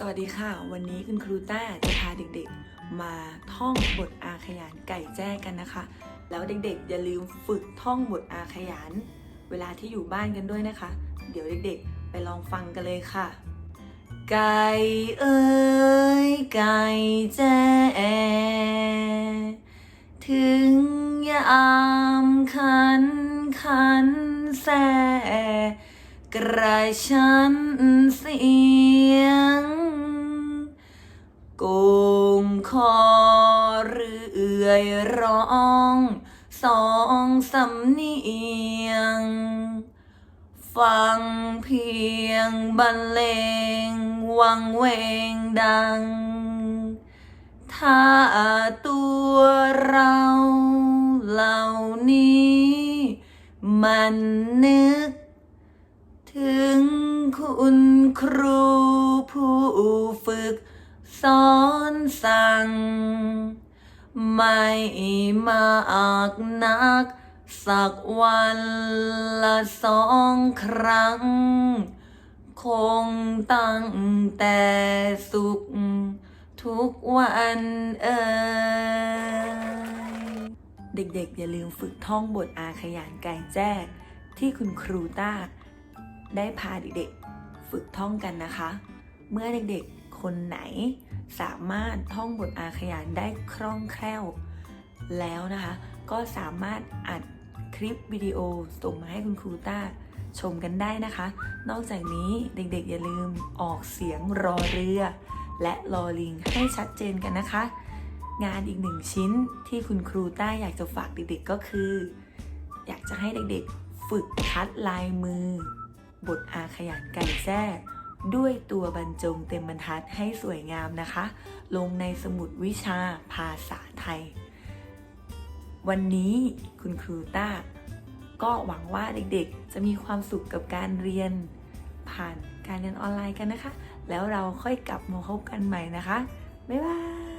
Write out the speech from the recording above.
สวัสดีค่ะ วันนี้คุณครูต้าจะพาเด็กๆ มาท่องบทอาขยานไก่แจ้กันนะคะ แล้วเด็กๆ อย่าลืมฝึกท่องบทอาขยาน เวลาที่อยู่บ้านกันด้วยนะคะ เดี๋ยวเด็กๆ ไปลองฟังกันเลยค่ะ ไก่เอ้ยไก่แจ้ถึงยามขันขันแสกระชันเสียง คอเรื่อยร้องสองสำเนียง ฟังเพียงบรรเลง วังเวงดัง ถ้าตัวเราเหล่านี้ มันนึก ถึงคุณครูผู้ฝึก สอนสั่ง ไม่มาอากนัก สักวันละสองครั้ง คงตั้งแต่สุข ทุกวันเอ่ยเด็กๆ อย่าลืมฝึกท่องบทอาขยานไก่แจ้ที่คุณครูต้าได้พาเด็กๆ ฝึกท่องกันนะคะ เมื่อเด็กๆ คนไหน สามารถท่องบทอาขยานได้คล่องแคล่ว แล้วนะคะ ก็สามารถอัดคลิปวิดีโอส่งมาให้คุณครูต้าชมกันได้นะคะ นอกจากนี้เด็กๆอย่าลืมออกเสียงรอเรือ และรอลิงให้ชัดเจนกันนะคะ งานอีกหนึ่งชิ้นที่คุณครูต้าอยากจะฝากเด็กๆก็คือ อยากจะให้เด็กๆ ฝึกคัดลายมือบทอาขยานไก่แจ้ ด้วยตัวบรรจงเต็มบรรทัดให้สวยงามนะคะ ลงในสมุดวิชาภาษาไทย วันนี้คุณครูต้า ก็หวังว่าเด็กๆ จะมีความสุขกับการเรียน ผ่านการเรียนออนไลน์กันนะคะ แล้วเราค่อยกลับมาพบกันใหม่นะคะ บ๊ายบาย